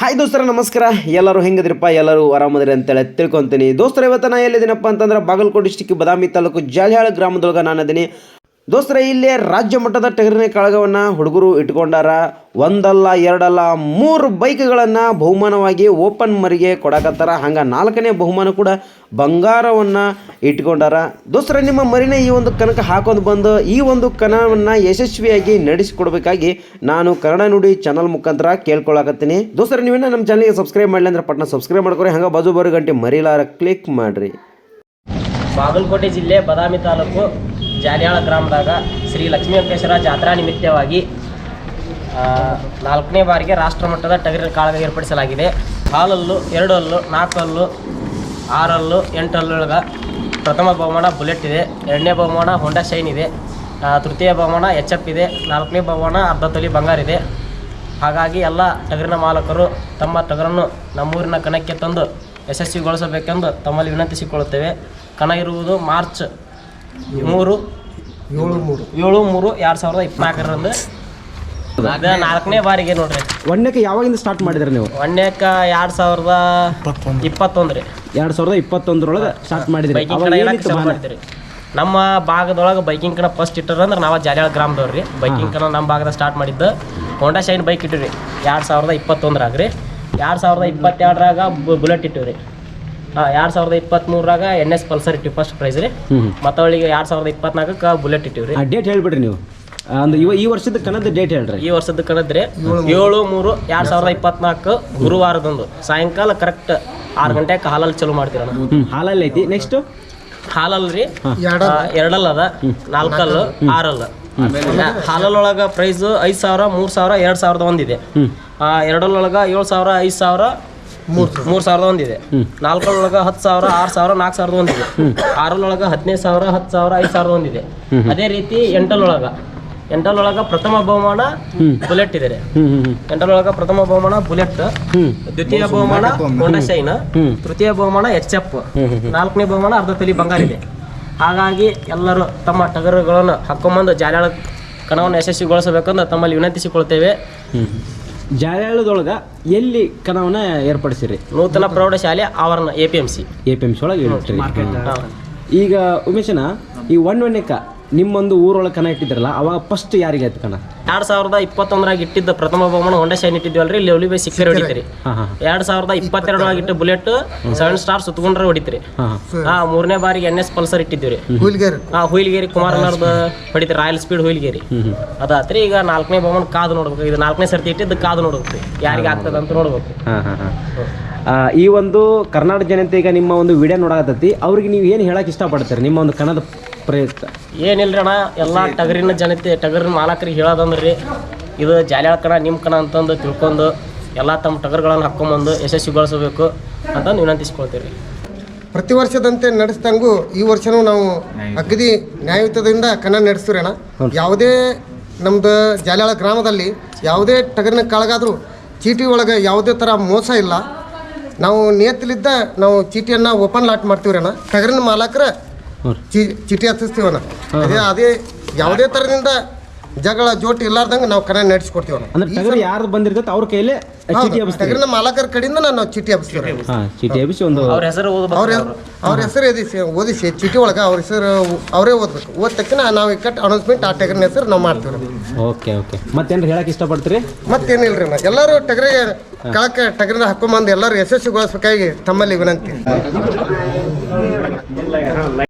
Hi ದೋಸ್ತರ, ನಮಸ್ಕಾರ. ಎಲ್ಲರೂ ಹೆಂಗದಿರಪ್ಪ? ಎಲ್ಲರೂ ಆರಾಮದಿರಿ ಅಂತೇಳಿ ತಿಳ್ಕೊತೀನಿ. ದೋಸ್ತರ, ಇವತ್ತು ನಾ ಎಲ್ಲಿದ್ದೀನಪ್ಪ ಅಂತಂದ್ರೆ ಬಾಗಲಕೋಟೆ ಡಿಸ್ಟಿಕ್ ಬದಾಮಿ ತಾಲೂಕು ಜಾಲಿಹಾಳ ಗ್ರಾಮದೊಳಗೆ ನಾನು ಅದೀನಿ ದೋಸ್ತರ, ಇಲ್ಲಿ ರಾಜ್ಯ ಮಟ್ಟದ ಟಗರಿನ ಕಾಳಗವನ್ನು ಹುಡುಗರು ಇಟ್ಕೊಂಡಾರ. ಒಂದಲ್ಲ, ಎರಡಲ್ಲ, ಮೂರು ಬೈಕ್ಗಳನ್ನು ಬಹುಮಾನವಾಗಿ ಓಪನ್ ಮರಿಗೆ ಕೊಡಕತ್ತಾರ. ಹಂಗೆ ನಾಲ್ಕನೇ ಬಹುಮಾನ ಕೂಡ ಬಂಗಾರವನ್ನು ಇಟ್ಕೊಂಡಾರ. ದೋಸ್ತರ, ನಿಮ್ಮ ಮರಿನ ಈ ಒಂದು ಕನಕ ಹಾಕೊಂಡು ಬಂದು ಈ ಒಂದು ಕನವನ್ನು ಯಶಸ್ವಿಯಾಗಿ ನಡೆಸಿಕೊಡ್ಬೇಕಾಗಿ ನಾನು ಕನ್ನಡ ನುಡಿ ಚಾನಲ್ ಮುಖಾಂತರ ಕೇಳ್ಕೊಳಕತ್ತೀನಿ. ದೋಸ್ತರ ನೀವೇನ ನಮ್ಮ ಚಾನಲ್ಗೆ ಸಬ್ಸ್ಕ್ರೈಬ್ ಮಾಡಲಿ ಅಂದ್ರೆ ಪಟ್ನ ಸಬ್ಸ್ಕ್ರೈಬ್ ಮಾಡ್ಕೊರಿ. ಹಂಗೆ ಬಾಜು ಬರೋ ಗಂಟೆ ಮರಿಲಾರ, ಕ್ಲಿಕ್ ಮಾಡಿರಿ. ಬಾಗಲಕೋಟೆ ಜಿಲ್ಲೆ ಬದಾಮಿ ತಾಲೂಕು ಜಾಲಿಯಾಳ ಗ್ರಾಮದಾಗ ಶ್ರೀ ಲಕ್ಷ್ಮೀ ವೆಂಕಟೇಶ್ವರ ಜಾತ್ರಾ ನಿಮಿತ್ತವಾಗಿ ನಾಲ್ಕನೇ ಬಾರಿಗೆ ರಾಷ್ಟ್ರಮಟ್ಟದ ಟಗರಿನ ಕಾಳಗ ಏರ್ಪಡಿಸಲಾಗಿದೆ. ಹಾಲಲ್ಲು ಎರಡು ಹಲ್ಲು ನಾಲ್ಕು ಹಲ್ಲು ಆರು ಹಲ್ಲು ಎಂಟು ಪ್ರಥಮ ಬಹುಮಾನ ಬುಲೆಟ್ ಇದೆ, ಎರಡನೇ ಬಹುಮಾನ ಹೊಂಡಾ ಶೈನ್ ಇದೆ ತೃತೀಯ ಬಹುಮಾನ ಎಚ್ ಎಫ್ ಇದೆ, ನಾಲ್ಕನೇ ಬಹುಮಾನ ಅರ್ಧ ತೊಲಿ ಬಂಗಾರ ಇದೆ. ಹಾಗಾಗಿ ಎಲ್ಲ ಟಗರಿನ ಮಾಲಕರು ತಮ್ಮ ಟಗರನ್ನು ನಮ್ಮೂರಿನ ಕಣಕ್ಕೆ ತಂದು ಯಶಸ್ವಿಗೊಳಿಸಬೇಕೆಂದು ತಮ್ಮಲ್ಲಿ ವಿನಂತಿಸಿಕೊಳ್ಳುತ್ತೇವೆ. ಕಣ ಇರುವುದು ಮಾರ್ಚ್ ಮೂರು. ಏಳು ಮೂರು. ಏಳು ಮೂರು ಎರಡು ಸಾವಿರದ ಇಪ್ಪತ್ನಾಲ್ಕರಂದು. ಅದ ನಾಲ್ಕನೇ ಬಾರಿಗೆ ನೋಡ್ರಿ. ಒಂದಕ್ಕೆ ಯಾವಾಗಿಂದ ಸ್ಟಾರ್ಟ್ ಮಾಡಿದ್ರಿ ನೀವು? ಒಂದೇಕ ಎರಡು ಸಾವಿರದ ಇಪ್ಪತ್ತೊಂದ್ರಿ. ಎರಡು ಸಾವಿರದ ಇಪ್ಪತ್ತೊಂದರೊಳಗೆ ಸ್ಟಾರ್ಟ್ ಮಾಡಿದ್ರಿ. ಬೈಕಿಂಗ್ ಕಡೆ ಇಡಕ್ಕೆ ಚಾಲು ಮಾಡಿದ್ರಿ. ನಮ್ಮ ಭಾಗದೊಳಗೆ ಬೈಕಿಂಗ್ ಕಣ ಫಸ್ಟ್ ಇಟ್ಟರ ಅಂದ್ರೆ ನಾವು ಜಾಲಿಯಾಳ ಗ್ರಾಮದವ್ರು. ರೀ ಬೈಕಿಂಗ್ ಕಣ ನಮ್ಮ ಭಾಗದ ಸ್ಟಾರ್ಟ್ ಮಾಡಿದ್ದು. ಹೋಂಡಾ ಶೈನ್ ಬೈಕ್ ಇಟ್ಟಿವಿ ಎರಡು ಸಾವಿರದ ಇಪ್ಪತ್ತೊಂದರಾಗ ರೀ ಎರಡು ಸಾವಿರದ ಇಪ್ಪತ್ತೆರಡರಾಗ ಬುಲೆಟ್ ಇಟ್ಟಿವಿ ರೀ ಎರಡು ಸಾವಿರದ ಇಪ್ಪತ್ತ್ಮೂರಾಗ ಎನ್ ಎಸ್ ಪಲ್ಸರ್ ಇಟ್ಟಿವಿ ಫಸ್ಟ್ ಪ್ರೈಸ್ ರೀ. ಹ್ಞೂ ಮತ್ತು ಅವಳಿಗೆ ಎರಡು ಸಾವಿರದ ಇಪ್ಪತ್ನಾಲ್ಕಕ್ಕೆ ಬುಲೆಟ್ ಇಟ್ಟಿವಿ ರೀ. ಆ ಡೇಟ್ ಹೇಳ್ಬಿಡ್ರಿ ನೀವು. ಇವ ಈ ವರ್ಷದ ಕನ್ನದ ಡೇಟ್ ಹೇಳ್ರಿ. ಈ ವರ್ಷದ ಕಣದ್ರೆ ಏಳು ಮೂರು ಎರಡ್ ಸಾವಿರದ ಇಪ್ಪತ್ನಾಲ್ಕು ಗುರುವಾರದಂದು. ಸಾಯಂಕಾಲ ಕರೆಕ್ಟ್ ಆರು ಗಂಟೆಗೆ ಹಾಲಲ್ಲಿ ಚಲೋ ಮಾಡ್ತೀರ ಹಾಲಲ್ಲಿ ಐತಿ. ನೆಕ್ಸ್ಟ್ ಹಾಲಲ್ರಿ ಎರಡ ಎರಡಲ್ಲ ಅದ ನಾಲ್ಕಲ್ಲು ಆರಲ್ಲ ಹಾಲಲ್ಲೊಳಗ ಪ್ರೈಸ್ ಐದ್ ಸಾವಿರ ಮೂರ್ ಸಾವಿರ ಎರಡ್ ಸಾವಿರದ ಒಂದಿದೆ. ಆ ಎರಡಲ್ಲೊಳಗ ಏಳು ಸಾವಿರ ಐದ್ ಸಾವಿರ ಮೂರು ಸಾವಿರದ ಒಂದಿದೆ. ನಾಲ್ಕರೊಳಗ ಹತ್ತು ಸಾವಿರ ಆರು ಸಾವಿರ ನಾಲ್ಕು ಸಾವಿರದ ಒಂದಿದೆ. ಆರರೊಳಗೆ ಹದಿನೈದು ಸಾವಿರ ಹತ್ತು ಸಾವಿರ ಐದು ಸಾವಿರದ ಒಂದಿದೆ. ಅದೇ ರೀತಿ ಎಂಟರೊಳಗೆ. ಎಂಟರೊಳಗೆ ಪ್ರಥಮ ಬಹುಮಾನ ಬುಲೆಟ್ ಇದೆ. ಎಂಟರೊಳಗೆ ಪ್ರಥಮ ಬಹುಮಾನ ಬುಲೆಟ್. ದ್ವಿತೀಯ ಬಹುಮಾನ ಹೋಂಡಾ ಶೈನ್ ತೃತೀಯ ಬಹುಮಾನ ಎಚ್ ಎಫ್ ನಾಲ್ಕನೇ ಬಹುಮಾನ ಅರ್ಧ ತಲಿ ಬಂಗಾರ ಇದೆ. ಹಾಗಾಗಿ ಎಲ್ಲರೂ ತಮ್ಮ ಟಗರುಗಳನ್ನು ಹಾಕೊಂಬಂದು ಜಾಲಿಯಾಳ ಕಣವನ್ನು ಯಶಸ್ವಿಗೊಳಿಸಬೇಕಂದ್ರೆ ತಮ್ಮಲ್ಲಿ ವಿನಂತಿಸಿಕೊಳ್ತೇವೆ. ಜಾಲದೊಳಗೆ ಎಲ್ಲಿ ಕಣವನ್ನ ಏರ್ಪಡಿಸಿರಿ? ನೂತನ ಪ್ರೌಢಶಾಲೆ ಆವರಣ A P M C A P M C ಒಳಗೆ ಈಗ ಉಮೇಶನ ಈ ಒನ್ ಒನ್ನೆಕ್ಕ ನಿಮ್ಮೊಂದು ಊರೊಳಗೆ ಕಣ ಇಟ್ಟಿದ್ರಲ್ಲ ಅವಾಗ ಫಸ್ಟ್ ಯಾರಿಗೆ ಆಯ್ತು ಕಣ? ಎರಡ್ ಸಾವಿರದ ಇಪ್ಪತ್ತೊಂದರಾಗ ಇಟ್ಟಿದ್ದ ಪ್ರಥಮ ಬಹುಮಾನ ಹೊಂಡೆ ಶೈನ್ ಇಟ್ಟಿದ್ವಲ್ರಿ ಇಲ್ಲಿ ಬೈ ಸಿಕ್ಸರ್ ಹೊಡಿತೀರಿ. ಎರಡ್ ಸಾವಿರದ ಇಪ್ಪತ್ತೆರಡರಾಗ ಇಟ್ಟ ಬುಲೆಟ್ ಸೆವೆನ್ ಸ್ಟಾರ್ ಸುತ್ತಕೊಂಡ್ರೆ ಹೊಡಿತೀರಿ. ಹಾಂ ಮೂರನೇ ಬಾರಿಗೆ ಎನ್ ಎಸ್ ಪಲ್ಸರ್ ಇಟ್ಟಿದ್ವಿ ಹಾ ಹುಯಿಲ್ಗೇರಿ ಕುಮಾರನವ್ರದ್ದು ಹೊಡಿತೀರಿ ರಾಯಲ್ ಸ್ಪೀಡ್ ಹುಯಿಲ್ಗೇರಿ. ಅದಾತ್ರಿ ಈಗ ನಾಲ್ಕನೇ ಬಹುಮಾನ ಕಾದು ನೋಡ್ಬೇಕು ಇದು ನಾಲ್ಕನೇ ಸರ್ತಿ ಇಟ್ಟಿದ್ದು ಕಾದು ನೋಡ್ಬೇಕು. ಯಾರಿಗೆ ಆಗ್ತದ ಅಂತ ನೋಡ್ಬೇಕು. ಹಾಂ ಹಾಂ ಹಾಂ. ಈ ಒಂದು ಕರ್ನಾಟಕ ಜನತೆ ಈಗ ನಿಮ್ಮ ಒಂದು ವಿಡಿಯೋ ನೋಡಾಕತ್ತೈತಿ. ಅವ್ರಿಗೆ ನೀವು ಏನು ಹೇಳಕ್ಕೆ ಇಷ್ಟಪಡ್ತೀರಿ? ನಿಮ್ಮ ಒಂದು ಕನ್ನಡ ಪ್ರಯುಕ್ತ ಏನಿಲ್ರಿ ಅಣ್ಣ ಎಲ್ಲ ಟಗರಿನ ಜನತೆ ಟಗರಿನ ಮಾಲಕರಿಗೆ ಹೇಳೋದಂದ್ರಿ. ಇದು ಜಾಲ್ಯಾಳ ಕಣ ನಿಮ್ಮ ಕಣ ಅಂತಂದು ತಿಳ್ಕೊಂಡು ಎಲ್ಲ ತಮ್ಮ ಟಗರುಗಳನ್ನು ಹಾಕ್ಕೊಂಬಂದು ಯಶಸ್ವಿಗೊಳಿಸಬೇಕು ಅಂತಂದು ವಿನಂತಿಸ್ಕೊಳ್ತೀವಿ ಪ್ರತಿ ವರ್ಷದಂತೆ ನಡೆಸ್ದಂಗೂ ಈ ವರ್ಷನೂ ನಾವು ಅಗದಿ ನ್ಯಾಯಯುತದಿಂದ ಕಣ ನಡೆಸ್ತೀವಿ ಅಣ್ಣ. ಯಾವುದೇ ನಮ್ದು ಜಾಲ್ಯಾಳ ಗ್ರಾಮದಲ್ಲಿ ಯಾವುದೇ ಟಗರಿನ ಕಾಳಗಾದರೂ ಚೀಟಿ ಒಳಗೆ ಯಾವುದೇ ಥರ ಮೋಸ ಇಲ್ಲ. ನಾವು ನಿಯತ್ತಲಿದ್ದ ನಾವು ಚೀಟಿಯನ್ನು ಓಪನ್ ಲಾಟ್ ಮಾಡ್ತೀವಿ ಅಣ್ಣ. ಟಗರಿನ ಮಾಲಕರ ಚೀ ಚೀಟಿ ಹತ್ತಿಸ್ತೀವನ ಅದೇ ಅದೇ ಯಾವುದೇ ಥರದಿಂದ ಜಗಳ ಜೋಟಿ ಇಲ್ಲಾರ್ದಂಗೆ ನಾವು ಕನ್ನಡ ನಡೆಸ್ಕೊಡ್ತೀವಣ್ಣ. ಅಂದ್ರೆ ಟಗರು ಯಾರು ಬಂದಿರ್ತೈತೆ ಅವ್ರ ಕೈಲೇ ಚೀಟಿ ಹಬ್ಬಿಸ್ತೀರಿ ಟಗರಿನ ಮಾಲಕರ ಕಡೆಯಿಂದ ನಾನು ಚೀಟಿ ಹಬ್ಬಿಸ್ತೀವಿ ಹಾಂ ಚೀಟಿ ಹಬ್ಬಿಸಿ ಒಂದು ಅವ್ರ ಹೆಸರು ಓದ್ಬೇಕು ಅವ್ರ ಅವ್ರ. ಹೆಸರು ಎದಿಸಿ ಓದಿಸಿ ಚೀಟಿ ಒಳಗೆ ಅವ್ರ ಹೆಸರು ಅವರೇ ಓದ್ಬೇಕು. ಓದ್ ತಕ್ಷಣ ನಾವು ಇಕ್ಕಟ್ಟು ಅನೌನ್ಸ್ಮೆಂಟ್ ಆ ಟಗರಿನ ಹೆಸರು ನಾವು ಮಾಡ್ತೀವಿ ಓಕೆ ಓಕೆ. ಮತ್ತೇನು ಹೇಳಕ್ಕೆ ಇಷ್ಟಪಡ್ತೀರಿ? ಮತ್ತೇನಿಲ್ರಿ ಅಣ್ಣ. ಎಲ್ಲರೂ ಟಗರಿಗೆ ಕಳಕ್ಕೆ ಟಗರಿನ ಹಾಕೊಂಬಂದು ಎಲ್ಲರೂ ಯಶಸ್ವಿಗೊಳಿಸ್ಬೇಕಾಗಿ ತಮ್ಮಲ್ಲಿ ವಿನಂತಿ.